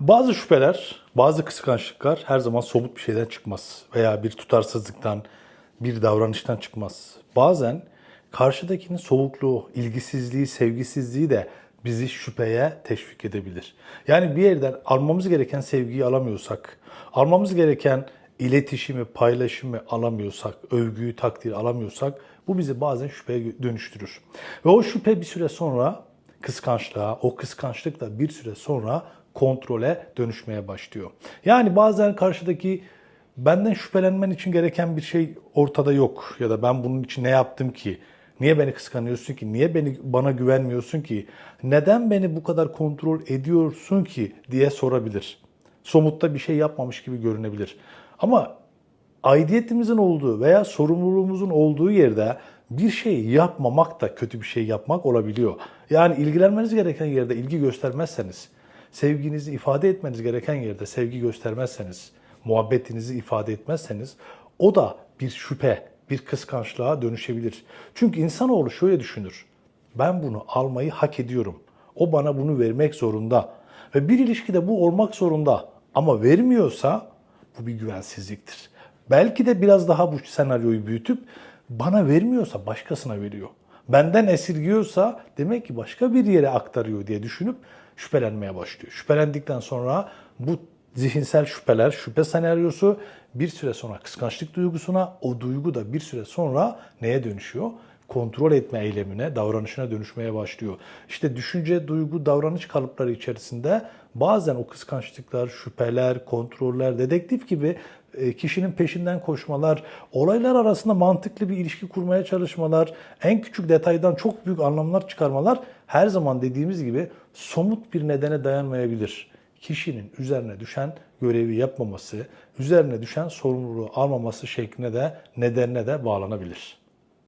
Bazı şüpheler, bazı kıskançlıklar her zaman somut bir şeyden çıkmaz. Veya bir tutarsızlıktan, bir davranıştan çıkmaz. Bazen karşıdakinin soğukluğu, ilgisizliği, sevgisizliği de bizi şüpheye teşvik edebilir. Yani bir yerden almamız gereken sevgiyi alamıyorsak, almamız gereken iletişimi, paylaşımı alamıyorsak, övgüyü, takdiri alamıyorsak bu bizi bazen şüpheye dönüştürür. Ve o şüphe bir süre sonra kıskançlığa, o kıskançlık da bir süre sonra kontrole dönüşmeye başlıyor. Yani bazen karşıdaki benden şüphelenmen için gereken bir şey ortada yok ya da ben bunun için ne yaptım ki? Niye beni kıskanıyorsun ki? Niye beni bana güvenmiyorsun ki? Neden beni bu kadar kontrol ediyorsun ki diye sorabilir. Somutta bir şey yapmamış gibi görünebilir. Ama aidiyetimizin olduğu veya sorumluluğumuzun olduğu yerde bir şey yapmamak da kötü bir şey yapmak olabiliyor. Yani ilgilenmeniz gereken yerde ilgi göstermezseniz, sevginizi ifade etmeniz gereken yerde sevgi göstermezseniz, muhabbetinizi ifade etmezseniz o da bir şüphe, bir kıskançlığa dönüşebilir. Çünkü insanoğlu şöyle düşünür. Ben bunu almayı hak ediyorum. O bana bunu vermek zorunda. Ve bir ilişkide bu olmak zorunda. Ama vermiyorsa bu bir güvensizliktir. Belki de biraz daha bu senaryoyu büyütüp bana vermiyorsa başkasına veriyor. Benden esirgiyorsa demek ki başka bir yere aktarıyor diye düşünüp şüphelenmeye başlıyor. Şüphelendikten sonra bu zihinsel şüpheler, şüphe senaryosu bir süre sonra kıskançlık duygusuna, o duygu da bir süre sonra neye dönüşüyor? Kontrol etme eylemine, davranışına dönüşmeye başlıyor. İşte düşünce, duygu, davranış kalıpları içerisinde bazen o kıskançlıklar, şüpheler, kontroller, dedektif gibi e, kişinin peşinden koşmalar, olaylar arasında mantıklı bir ilişki kurmaya çalışmalar, en küçük detaydan çok büyük anlamlar çıkarmalar her zaman dediğimiz gibi somut bir nedene dayanmayabilir. Kişinin üzerine düşen görevi yapmaması, üzerine düşen sorumluluğu almaması şekline de nedenine de bağlanabilir.